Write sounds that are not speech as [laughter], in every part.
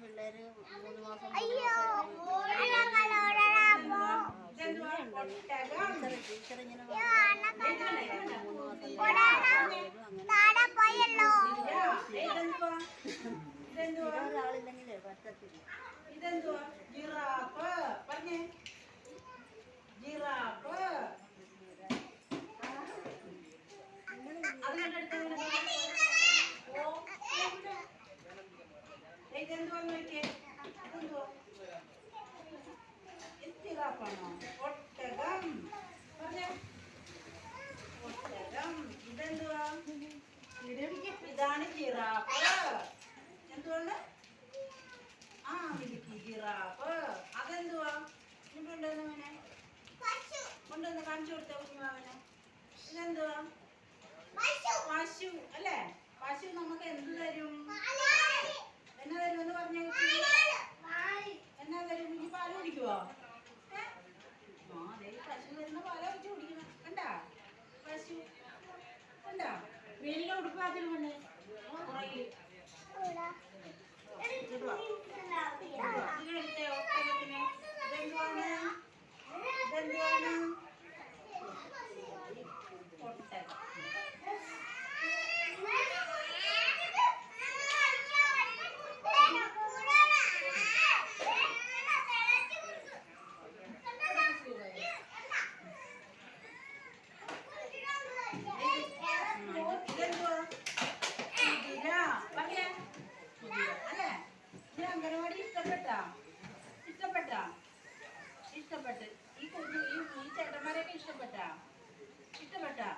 പിള്ളേർ മൂന്ന് മാസം ടീച്ചർ ഇങ്ങനെ മൂന്ന് മാസം ഒരാളില്ലെങ്കിലേ പറ്റത്തില്ല ഇതാണ് ജിറാഫ്. എന്തുകൊണ്ട് ആ മിടുക്കി ജിറാഫ്. അതെന്തുവാ? കൊണ്ടുവന്നു കൊണ്ടുവന്ന് കാണിച്ചു കൊടുത്ത കുഞ്ഞുമാവനെ ഇതെന്തുവാ? പശു. അല്ലേ? പശു നമുക്ക് എന്ത് തരും എന്നാ തരും എന്ന് പറഞ്ഞ എന്നാ തരും കുഞ്ഞു പാൽ കുടിക്കുവോ ഏ? ആ അതെ കണ്ടാ? പശു. കണ്ടാ? വെയിലിന്റെ ഉടുപ്പാത്തിന് മുന്നേ പുറകിൽ ഇതിലെടുത്തേ ഒട്ടകത്തിന് ഇതെന്തുവാണ് ഇതെന്തുവാണ് ഒട്ടകം ഇതെന്തുവാ കുതിര പറഞ്ഞേ കുതിര അല്ലേ ഈ അംഗനവാടി ഇഷ്ടപ്പെട്ടാ? ഇഷ്ടപ്പെട്ടാ? ഇഷ്ടപ്പെട്ട്. ഈ കുഞ്ഞു ഈ ഈ ചേട്ടന്മാരെയൊക്കെ ഇഷ്ടപ്പെട്ടാ? ഇഷ്ടപ്പെട്ടാ?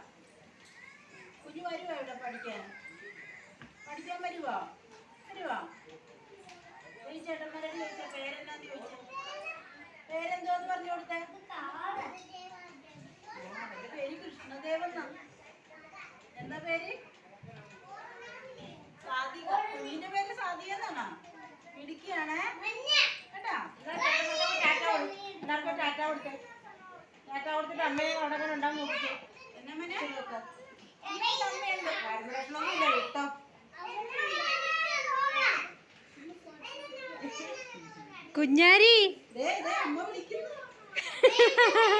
കുഞ്ഞു വരുവോ ഇവിടെ പഠിക്കാൻ? പഠിക്കാൻ വരുവോ? വരുവോ? ഈ ചേട്ടന്മാരോട് ചോദിച്ച പേരെന്നാന്ന് ചോദിച്ച? പേരെന്തോന്ന് പറഞ്ഞു കൊടുത്തേ? അവന്റെ പേര് കൃഷ്ണദേവെന്നാ. എന്താ പേര്? സാധിക കുഞ്ഞിന്റെ പേര് സാധിക എന്നാണോ മിടുക്കിയാണേ കേട്ടോ? എല്ലാവർക്കും ടാറ്റ കൊടുത്തേ. ടാറ്റ കൊടുത്തിട്ട് അമ്മയെ അവിടെ ഉണ്ടാവും നോക്കിക്കേ. എന്നാ മനെ? പ്രശ്നമൊന്നുമില്ല കേട്ടോ കുഞ്ഞാരി. ദേ ദേ അമ്മ വിളിക്കുന്നു. [laughs]